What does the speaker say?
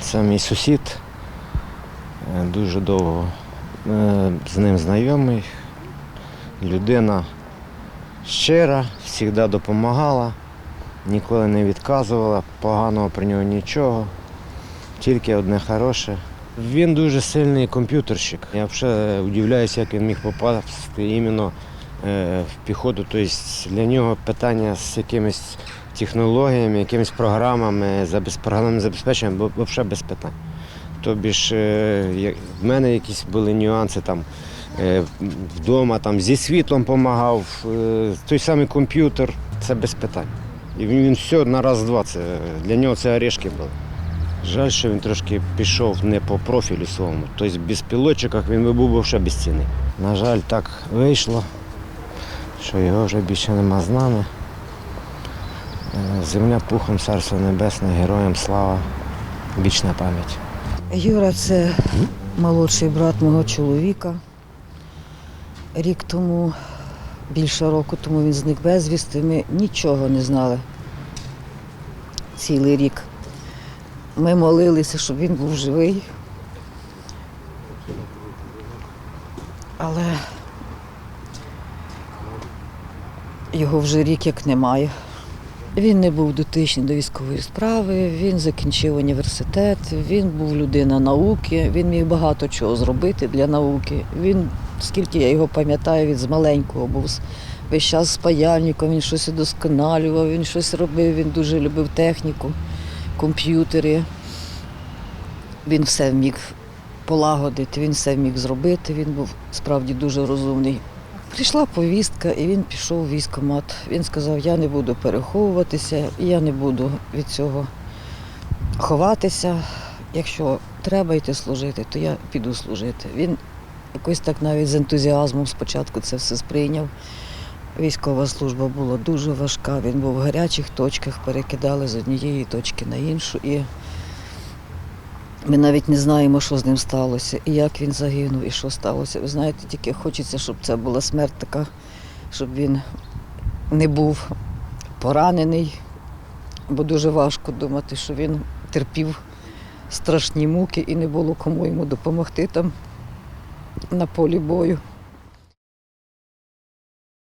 Це мій сусід. Е, Дуже довго е, з ним знайомий. Людина щира, завжди допомагала, ніколи не відказувала, поганого про нього нічого, тільки одне хороше. Він дуже сильний комп'ютерщик. Я взагалі удивляюся, як він міг попасти іменно е, в піхоту. Тобто для нього питання з якимись технологіями, якимись програмами, забез- програмним забезпеченням було взагалі без питань. Тобі ж е, в мене якісь були нюанси там е, вдома, там зі світлом допомагав, е, той самий комп'ютер, це без питань. І він, все на раз-два. Це, для нього це орешки були. Жаль, що він трошки пішов не по профілю своєму. Тобто без пілотчиках він би був би ще безцінний. На жаль, так вийшло, що його вже більше нема з нами. Е, Земля пухом, царство небесне, героям слава, вічна пам'ять. Юра це молодший брат мого чоловіка. Рік тому, більше року тому він зник безвісти. Ми нічого не знали цілий рік. Ми молилися, щоб він був живий. Але його вже рік як немає. Він не був дотичний до військової справи, він закінчив університет, він був людина науки, він міг багато чого зробити для науки. Він, скільки я його пам'ятаю, він з маленького був весь час з паяльником, він щось удосконалював, він щось робив, він дуже любив техніку, комп'ютери. Він все міг полагодити, він все міг зробити, він був справді дуже розумний. Прийшла повістка, і він пішов в військкомат. Він сказав, я не буду переховуватися, я не буду від цього ховатися. Якщо треба йти служити, то я піду служити. Він якось так навіть з ентузіазмом спочатку це все сприйняв. Військова служба була дуже важка, він був в гарячих точках, перекидали з однієї точки на іншу. І ми навіть не знаємо, що з ним сталося, і як він загинув, і що сталося. Ви знаєте, тільки хочеться, щоб це була смерть така, щоб він не був поранений, бо дуже важко думати, що він терпів страшні муки і не було кому йому допомогти там на полі бою.